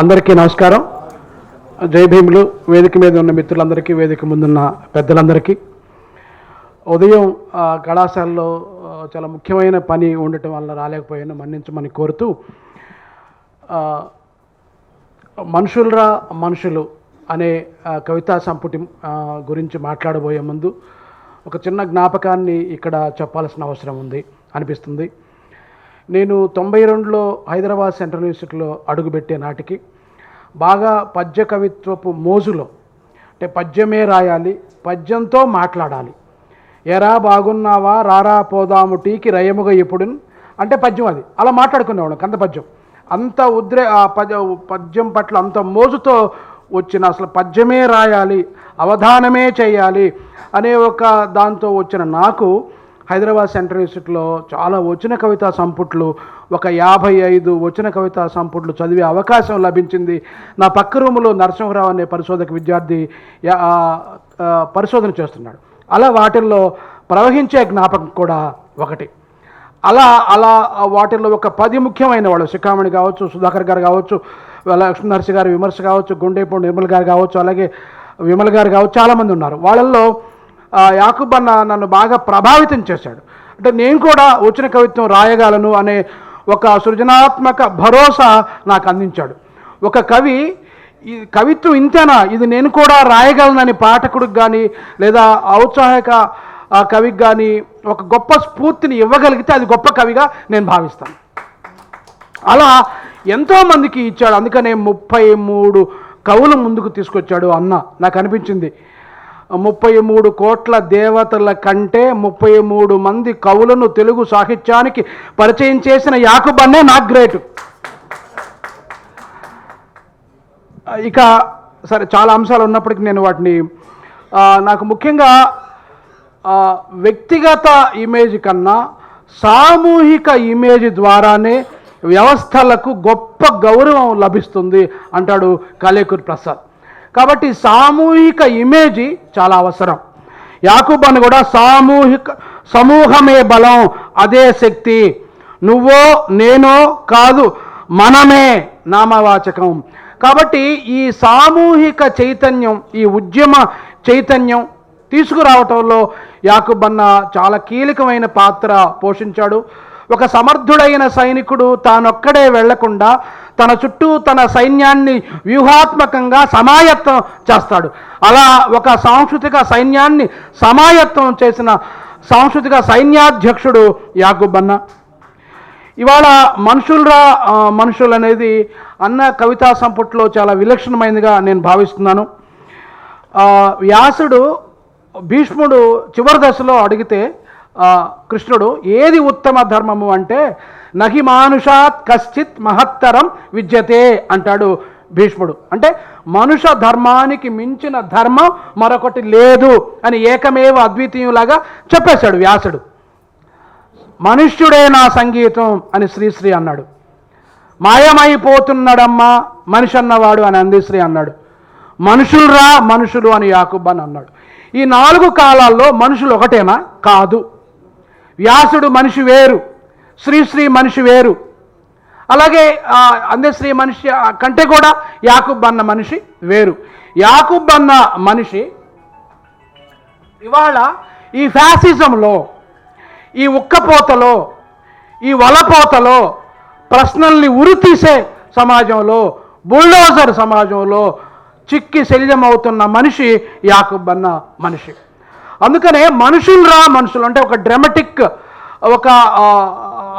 అందరికీ నమస్కారం. జై భీములు. వేదిక మీద ఉన్న మిత్రులందరికీ వేదిక ముందున్న పెద్దలందరికీ. ఉదయం కళాశాలలో చాలా ముఖ్యమైన పని ఉండటం వల్ల రాలేకపోయాను మన్నించమని కోరుతూ మనుషులరా మనుషులు అనే కవితా సంపుటి గురించి మాట్లాడబోయే ముందు ఒక చిన్న జ్ఞాపకాన్ని ఇక్కడ చెప్పాల్సిన అవసరం ఉంది అనిపిస్తుంది. నేను తొంభై రెండులో హైదరాబాద్ సెంట్రల్ యూనివర్సిటీలో అడుగుపెట్టే నాటికి బాగా పద్య కవిత్వపు మోజులో అంటే పద్యమే రాయాలి పద్యంతో మాట్లాడాలి. ఎరా బాగున్నావా రారా పోదాము టీకి రయముగా ఇప్పుడు అంటే పద్యం అది. అలా మాట్లాడుకునేవాడు కంద పద్యం. అంత ఉద్రే ఆ పద్య పద్యం పట్ల అంత మోజుతో వచ్చిన అసలు పద్యమే రాయాలి అవధానమే చేయాలి అనే ఒక దాంతో వచ్చిన నాకు హైదరాబాద్ సెంట్రల్ యూనివర్సిటీలో చాలా వచ్చిన కవితా సంపుట్లు ఒక యాభై ఐదు వచ్చిన కవితా సంపుట్లు చదివే అవకాశం లభించింది. నా పక్క రూములో నరసింహరావు అనే పరిశోధక విద్యార్థి పరిశోధన చేస్తున్నాడు. అలా వాటిల్లో ప్రవహించే జ్ఞాపకం కూడా ఒకటి. అలా అలా వాటిల్లో ఒక పది ముఖ్యమైన వాళ్ళు శిఖామణి కావచ్చు సుధాకర్ గారు కావచ్చు లక్ష్మీ నరసి గారి విమర్శ కావచ్చు గుండేపూడి నిర్మల్ గారు కావచ్చు అలాగే విమల్ గారు కావచ్చు చాలామంది ఉన్నారు. వాళ్ళల్లో యాకూబ్ అన్న నన్ను బాగా ప్రభావితం చేశాడు. అంటే నేను కూడా వచ్చిన కవిత్వం రాయగలను అనే ఒక సృజనాత్మక భరోసా నాకు అందించాడు. ఒక కవి ఈ కవిత్వం ఇంతేనా? ఇది నేను కూడా రాయగలనని పాఠకుడికి కానీ లేదా ఔత్సాహిక కవికి కానీ ఒక గొప్ప స్ఫూర్తిని ఇవ్వగలిగితే అది గొప్ప కవిగా నేను భావిస్తాను. అలా ఎంతోమందికి ఇచ్చాడు. అందుకనే ముప్పై మూడు కవులు ముందుకు తీసుకొచ్చాడు అన్న. నాకు అనిపించింది. ముప్పై మూడు కోట్ల దేవతల కంటే ముప్పై మూడు మంది కవులను తెలుగు సాహిత్యానికి పరిచయం చేసిన యాకుబన్నే నాకు గ్రేటు. ఇక సరే చాలా అంశాలు ఉన్నప్పటికీ నేను వాటిని నాకు ముఖ్యంగా వ్యక్తిగత ఇమేజ్ కన్నా సామూహిక ఇమేజ్ ద్వారానే వ్యవస్థలకు గొప్ప గౌరవం లభిస్తుంది అంటాడు కాలేకూరి ప్రసాద్. కాబట్టి సామూహిక ఇమేజ్ చాలా అవసరం. యాకుబన్ కూడా సామూహిక సమూహమే బలం అదే శక్తి. నువ్వో నేనో కాదు మనమే నామవాచకం. కాబట్టి ఈ సామూహిక చైతన్యం ఈ ఉద్యమ చైతన్యం తీసుకురావటంలో యాకుబన్న చాలా కీలకమైన పాత్ర పోషించాడు. ఒక సమర్థుడైన సైనికుడు తానొక్కడే వెళ్ళకుండా తన చుట్టూ తన సైన్యాన్ని వ్యూహాత్మకంగా సమాయత్తం చేస్తాడు. అలా ఒక సాంస్కృతిక సైన్యాన్ని సమాయత్తం చేసిన సాంస్కృతిక సైన్యాధ్యక్షుడు యాకుబన్న ఇవాళ మనుషులరా మనుషులు అనేది అన్న కవితా సంపుట్లో చాలా విలక్షణమైనదిగా నేను భావిస్తున్నాను. వ్యాసుడు భీష్ముడు చివరి దశలో అడిగితే కృష్ణుడు ఏది ఉత్తమ ధర్మము అంటే నహి మానుషాత్ కశ్చిత్ మహత్తరం విద్యతే అంటాడు భీష్ముడు. అంటే మనుష ధర్మానికి మించిన ధర్మం మరొకటి లేదు అని ఏకమేవ అద్వితీయులాగా చెప్పేశాడు వ్యాసుడు. మనుష్యుడే నా సంగీతం అని శ్రీశ్రీ అన్నాడు. మాయమైపోతున్నాడమ్మా మనిషి అన్నవాడు అని అందిశ్రీ అన్నాడు. మనుషులురా మనుషులు అని యాకుబ్ అని అన్నాడు. ఈ నాలుగు కాలాల్లో మనుషులు ఒకటేనా? కాదు. వ్యాసుడు మనిషి వేరు. శ్రీశ్రీ మనిషి వేరు. అలాగే ఆ, అందశ్రీ మనిషి కంటే కూడా యాకుబ్ అన్న మనిషి వేరు. యాకుబ్ అన్న మనిషి ఇవాళ ఈ ఫ్యాసిజంలో ఈ ఉక్కపోతలో ఈ వలపోతలో ప్రశ్నల్ని ఉరితీసే సమాజంలో బుల్డోజర్ సమాజంలో చిక్కి శల్యమవుతున్న మనిషి యాకుబ్ అన్న మనిషి. అందుకనే మనుషులు రా మనుషులు అంటే ఒక డ్రమటిక్ ఒక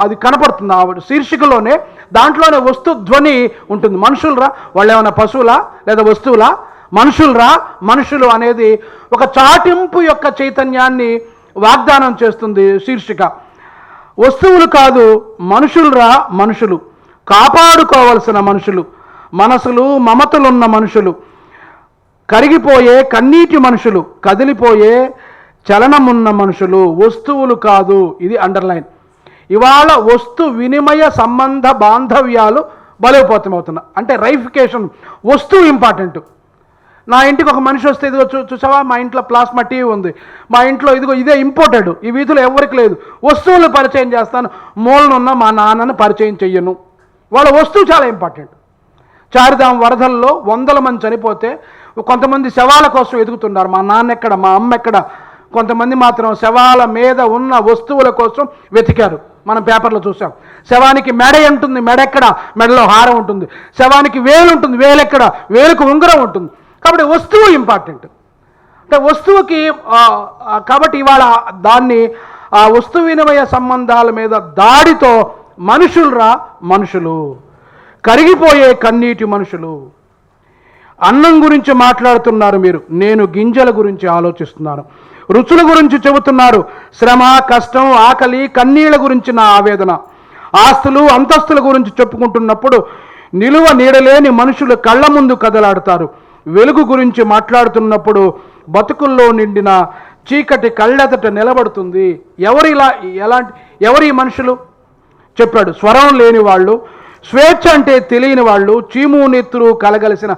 అది కనపడుతుంది. ఆ శీర్షికలోనే దాంట్లోనే వస్తు ధ్వని ఉంటుంది. మనుషులరా వాళ్ళు ఏమైనా పశువులా లేదా వస్తువులా? మనుషులరా మనుషులు అనేది ఒక చాటింపు యొక్క చైతన్యాన్ని వాగ్దానం చేస్తుంది శీర్షిక. వస్తువులు కాదు మనుషులరా మనుషులు. కాపాడుకోవలసిన మనుషులు మనసులు మమతలున్న మనుషులు. కరిగిపోయే కన్నీటి మనుషులు కదిలిపోయే చలనమున్న మనుషులు వస్తువులు కాదు. ఇది అండర్లైన్ ఇవాళ వస్తు వినిమయ సంబంధ బాంధవ్యాలు బలోపేతమవుతున్నా అంటే రైఫికేషన్ వస్తువు ఇంపార్టెంట్. నా ఇంటికి ఒక మనిషి వస్తే ఇదిగో చూ చూసావా? మా ఇంట్లో ప్లాస్మా టీవీ ఉంది. మా ఇంట్లో ఇదిగో ఇదే ఇంపోర్టెడ్ ఈ వీధిలో ఎవరికి లేదు. వస్తువులు పరిచయం చేస్తాను. మూలనున్న మా నాన్నను పరిచయం చెయ్యను. వాళ్ళ వస్తువు చాలా ఇంపార్టెంట్. చారిదాం వరదల్లో వందల మంది చనిపోతే కొంతమంది శవాల కోసం ఎదుగుతున్నారు. మా నాన్న ఎక్కడ? మా అమ్మ ఎక్కడ? కొంతమంది మాత్రం శవాల మీద ఉన్న వస్తువుల కోసం వెతికారు. మనం పేపర్లో చూసాం. శవానికి మెడ ఉంటుంది మెడ ఎక్కడ మెడలో హారం ఉంటుంది. శవానికి వేలు ఉంటుంది వేలు ఎక్కడ వేలుకు ఉంగరం ఉంటుంది. కాబట్టి వస్తువు ఇంపార్టెంట్ అంటే వస్తువుకి కాబట్టి ఇవాళ దాన్ని ఆ వస్తు వినిమయ సంబంధాల మీద దాడితో మనుషులరా? మనుషులు. కరిగిపోయే కన్నీటి మనుషులు. అన్నం గురించి మాట్లాడుతున్నారు మీరు. నేను గింజల గురించి ఆలోచిస్తున్నాను. రుచుల గురించి చెబుతున్నారు. శ్రమ కష్టం ఆకలి కన్నీళ్ళ గురించి నా ఆవేదన. ఆస్తులు అంతస్తుల గురించి చెప్పుకుంటున్నప్పుడు నిలువ నీడలేని మనుషులు కళ్ళ ముందు కదలాడతారు. వెలుగు గురించి మాట్లాడుతున్నప్పుడు బతుకుల్లో నిండిన చీకటి కళ్ళెదట నిలబడుతుంది. ఎవరిలా ఎలాంటి ఎవరి మనుషులు? చెప్పాడు. స్వరం లేని వాళ్ళు స్వేచ్ఛ అంటే తెలియని వాళ్ళు చీము నెత్తురు కలగలిసిన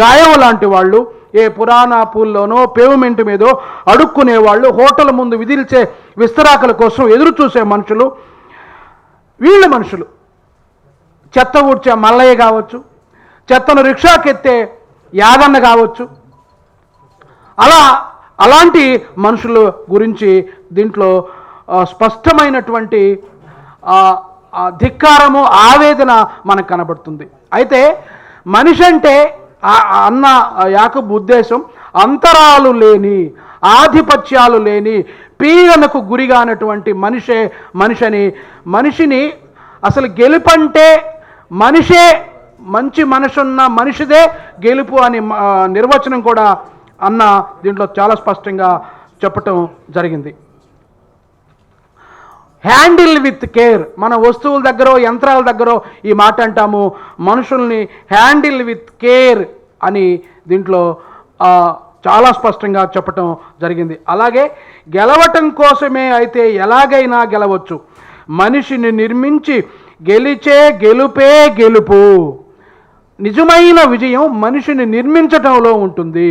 గాయం లాంటి వాళ్ళు ఏ పురాణ పూల్లోనో పేవ్మెంట్ మీదో అడుక్కునే వాళ్ళు హోటల్ ముందు విధిల్చే విస్తరాకుల కోసం ఎదురు చూసే మనుషులు వీళ్ళ మనుషులు. చెత్త ఊడ్చే మల్లయ్య కావచ్చు చెత్తను రిక్షాకెత్తే యాదన్న కావచ్చు. అలా అలాంటి మనుషుల గురించి దీంట్లో స్పష్టమైనటువంటి ధిక్కారము ఆవేదన మనకు కనబడుతుంది. అయితే మనిషి అంటే అన్న యాకబ్ ఉద్దేశం అంతరాలు లేని ఆధిపత్యాలు లేని పీడనకు గురిగానటువంటి మనిషే మనిషిని మనిషిని అసలు గెలుపంటే మనిషే మంచి మనసున్న మనిషిదే గెలుపు అని నిర్వచనం కూడా అన్న దీంట్లో చాలా స్పష్టంగా చెప్పటం జరిగింది. Handle with care. మన వస్తువుల దగ్గర యంత్రాల దగ్గర ఈ మాట అంటాము. మనుషుల్ని హ్యాండిల్ విత్ కేర్ అని దీంట్లో చాలా స్పష్టంగా చెప్పటం జరిగింది. అలాగే గెలవటం కోసమే అయితే ఎలాగైనా గెలవచ్చు. మనిషిని నిర్మించి గెలిచే గెలుపే గెలుపు. నిజమైన విజయం మనిషిని నిర్మించటంలో ఉంటుంది.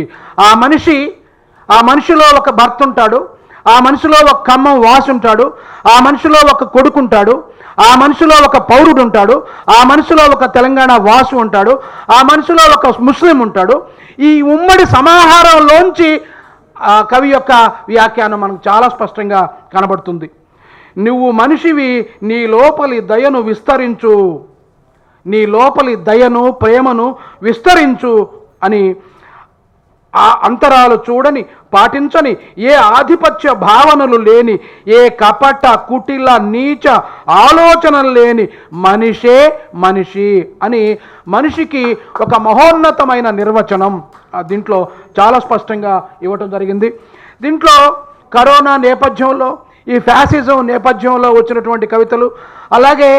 ఆ మనిషి ఆ మనిషిలో ఒక భర్త ఉంటాడు. ఆ మనిషిలో ఒక ఖమ్మం వాసు ఉంటాడు ఆ మనిషిలో ఒక కొడుకు ఉంటాడు ఆ మనిషిలో ఒక పౌరుడు ఉంటాడు ఆ మనిషిలో ఒక తెలంగాణ వాసు ఉంటాడు ఆ మనిషిలో ఒక ముస్లిం ఉంటాడు ఈ ఉమ్మడి సమాహారంలోంచి ఆ కవి యొక్క వ్యాఖ్యానం మనకు చాలా స్పష్టంగా కనబడుతుంది. నువ్వు మనిషివి నీ లోపలి దయను విస్తరించు నీ లోపలి దయను ప్రేమను విస్తరించు అని ఆ అంతరాలు చూడని పాటించని ఏ ఆధిపత్య భావనలు లేని ఏ కపట కుటిల నీచ ఆలోచనలు లేని మనిషే మనిషి అని మనిషికి ఒక మహోన్నతమైన నిర్వచనం. దీంట్లో చాలా స్పష్టంగా ఇవ్వటం జరిగింది. దీంట్లో కరోనా నేపథ్యంలో ఈ ఫ్యాసిజం నేపథ్యంలో వచ్చినటువంటి కవితలు అలాగే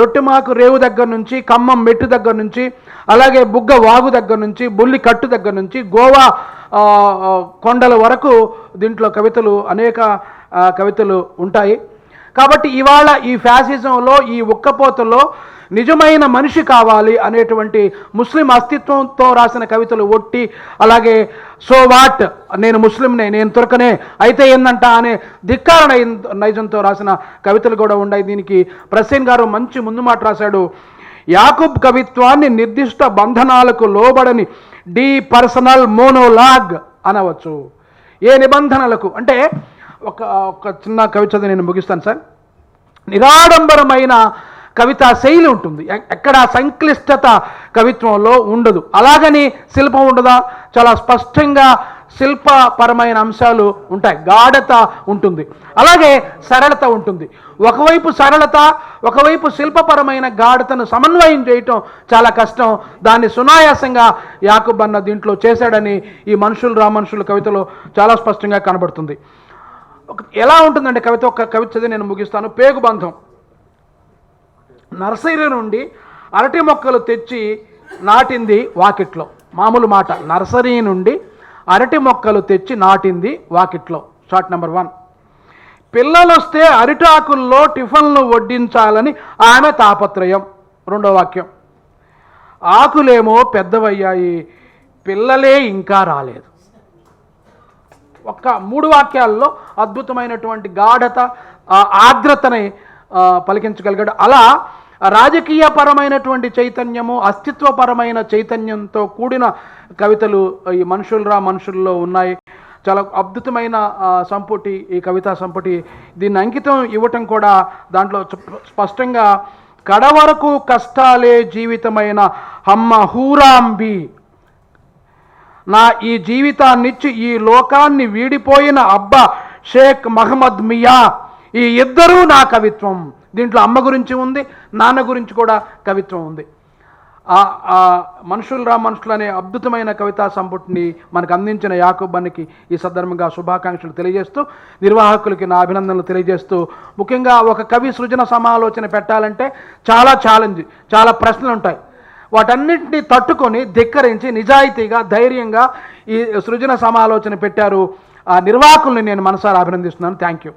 రొట్టెమాకు రేవు దగ్గర నుంచి ఖమ్మం మెట్టు దగ్గర నుంచి అలాగే బుగ్గ వాగు దగ్గర నుంచి బుల్లి కట్టు దగ్గర నుంచి గోవా కొండల వరకు దీంట్లో కవితలు అనేక కవితలు ఉంటాయి. కాబట్టి ఇవాళ ఈ ఫ్యాసిజంలో ఈ ఉక్కపోతలో నిజమైన మనిషి కావాలి అనేటువంటి ముస్లిం అస్తిత్వంతో రాసిన కవితలు ఒట్టి అలాగే సో వాట్ నేను ముస్లింనే నేను తురకనే అయితే ఏందంట అనే ధిక్కార నై- నైజంతో రాసిన కవితలు కూడా ఉన్నాయి. దీనికి ప్రసేన్ గారు మంచి ముందు మాట రాశాడు. యాకూబ్ కవిత్వాన్ని నిర్దిష్ట బంధనాలకు లోబడని డీ పర్సనల్ మోనోలాగ్ అనవచ్చు. ఏ నిబంధనలకు? అంటే ఒక ఒక చిన్న కవిత నేను ముగిస్తాను సార్. నిరాడంబరమైన కవితా శైలి ఉంటుంది. ఎక్కడ సంక్లిష్టత కవిత్వంలో ఉండదు. అలాగని శిల్పం ఉండదా చాలా స్పష్టంగా శిల్పపరమైన అంశాలు ఉంటాయి. గాఢత ఉంటుంది. అలాగే సరళత ఉంటుంది. ఒకవైపు సరళత ఒకవైపు శిల్పపరమైన గాఢతను సమన్వయం చేయటం చాలా కష్టం. దాన్ని సునాయాసంగా యాకుబన్న దీంట్లో చేశాడని ఈ మనుషులు రామనుషుల కవితలో చాలా స్పష్టంగా కనబడుతుంది. ఒక ఎలా ఉంటుందంటే కవిత ఒక కవిత చదివి నేను ముగిస్తాను. పేగుబంధం నర్సరీ నుండి అరటి మొక్కలు తెచ్చి నాటింది వాకిట్లో. మామూలు మాట. నర్సరీ నుండి అరటి మొక్కలు తెచ్చి నాటింది వాకిట్లో. Short number one. పిల్లలు వస్తే అరిటాకుల్లో టిఫిన్లు వడ్డించాలని ఆమె తాపత్రయం. రెండో వాక్యం. ఆకులేమో పెద్దవయ్యాయి. పిల్లలే ఇంకా రాలేదు. ఒక్క మూడు వాక్యాల్లో అద్భుతమైనటువంటి గాఢత ఆర్ద్రతని పలికించగలిగాడు. అలా రాజకీయపరమైనటువంటి చైతన్యము అస్తిత్వపరమైన చైతన్యంతో కూడిన కవితలు ఈ మనుషులరా మనుషుల్లో ఉన్నాయి. చాలా అద్భుతమైన సంపుటి ఈ కవితా సంపుటి. దీన్ని అంకితం ఇవ్వటం కూడా దాంట్లో స్పష్టంగా కడవరకు కష్టాలే జీవితమైన హమ్మ హూరాంబి నా ఈ జీవితాన్నిచ్చి ఈ లోకాన్ని వీడిపోయిన అబ్బా షేక్ మహమ్మద్ మియా. ఈ ఇద్దరూ నా కవిత్వం. దీంట్లో అమ్మ గురించి ఉంది నాన్న గురించి కూడా కవిత్వం ఉంది. ఆ మనుషులు రా మనుషులు అనే అద్భుతమైన కవితా సంపుటిని మనకు అందించిన యాకూబ్ ఈ సందర్భంగా శుభాకాంక్షలు తెలియజేస్తూ నిర్వాహకులకి నా అభినందనలు తెలియజేస్తూ ముఖ్యంగా ఒక కవి సృజన సమాలోచన పెట్టాలంటే చాలా ఛాలెంజ్ చాలా ప్రశ్నలు ఉంటాయి వాటన్నింటినీ తట్టుకొని ధిక్కరించి నిజాయితీగా ధైర్యంగా ఈ సృజన సమాలోచన పెట్టారు. ఆ నిర్వాహకుల్ని నేను మనసారా అభినందిస్తున్నాను. Thank you